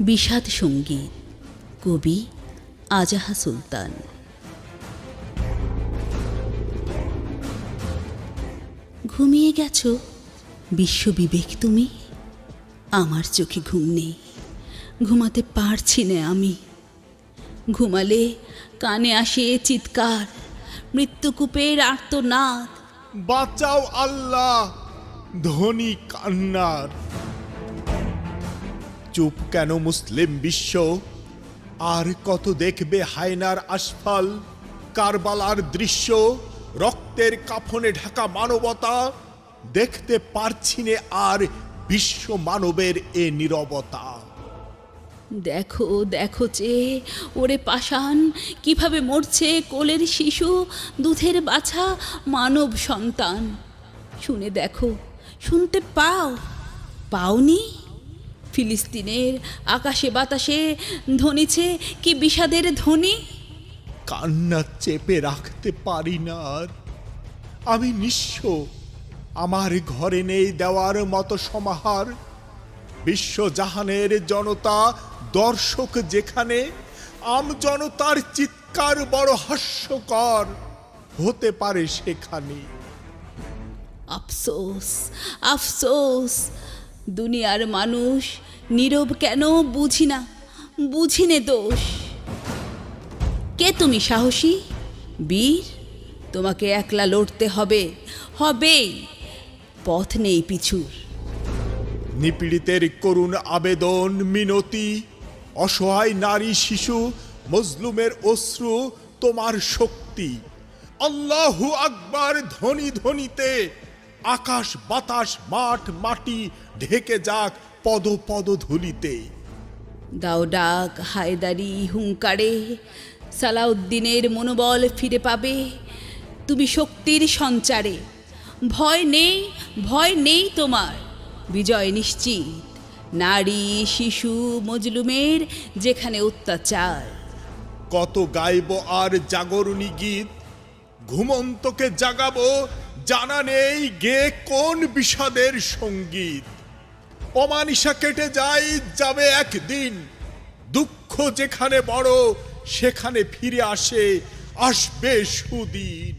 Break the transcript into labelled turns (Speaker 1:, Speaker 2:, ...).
Speaker 1: বিষাদ সংগীত কবি আজাহা সুলতান। ঘুমিয়ে গেছো? বিশ্ববিবেক তুমি? আমার চোখে ঘুম নেই। ঘুমাতে পারছি না আমি। ঘুমালে কানে আসে চিৎকার, মৃত্যুকূপের আর্তনাদ।
Speaker 2: বাঁচাও আল্লাহ, ধনী কান্নার। চুপ কেন মুসলিম বিশ্ব? আর কত দেখবে হায়নার আসফাল কারবালার দৃশ্য? রক্তের কাফনে ঢাকা মানবতা? দেখতে পারছি নে আর বিশ্ব মানবের এ নীরবতা।
Speaker 1: দেখো দেখো চে, ওরে পাষাণ, কীভাবে মরছে কোলের শিশু, দুধের বাছা মানব সন্তান। শুনে দেখো, শুনতে পাও? পাওনি? ফিলিস্তিনের আকাশে বাতাসে ধ্বনিছে কি বিষাদের ধ্বনি?
Speaker 2: কান্না চেপে রাখতে পারি না আর। আমি নিঃস্ব আমার ঘরে নেই দেওয়ার মতো সমাহার। বিশ্বজাহানের জনতা দর্শক যেখানে আম জনতার চিৎকার বড় হাস্যকর। হতে পারে সেখানে।
Speaker 1: আফসোস আফসোস দুনিয়ার মানুষ নীরব কেন বুঝি না? বুঝি নে দোষ। কে তুমি সাহসী? বীর? তোমাকে একলা লড়তে হবে। হবেই। পথ নেই পিছুর।
Speaker 2: নিপীড়িতের করুণ আবেদন, মিনতি, অসহায় নারী শিশু, মজলুমের অশ্রু, তোমার শক্তি। আল্লাহু আকবার ধ্বনি ধ্বনিতে আকাশ বাতাস মাঠ মাটি ঢেকে যাক পদ পদ ধুলিতে।
Speaker 1: দাও ডাক হায়দারি হুঙ্কারে সালাউদ্দিনের মনোবল ফিরে পাবে। তুমি শক্তির সঞ্চারে ভয় নেই ভয় নেই তোমার। বিজয় নিশ্চিত নারী শিশু মজলুমের যেখানে অত্যাচার।
Speaker 2: কত গাইব আর জাগরণী গীত ঘুমন্তকে জাগাবো জানা নেই গে কোন বিষাদের সংগীত। অমানিসা কেটে যায় যাবে একদিন। দুঃখ যেখানে বড়, সেখানে ফিরে আসে, আসবে সুদিন।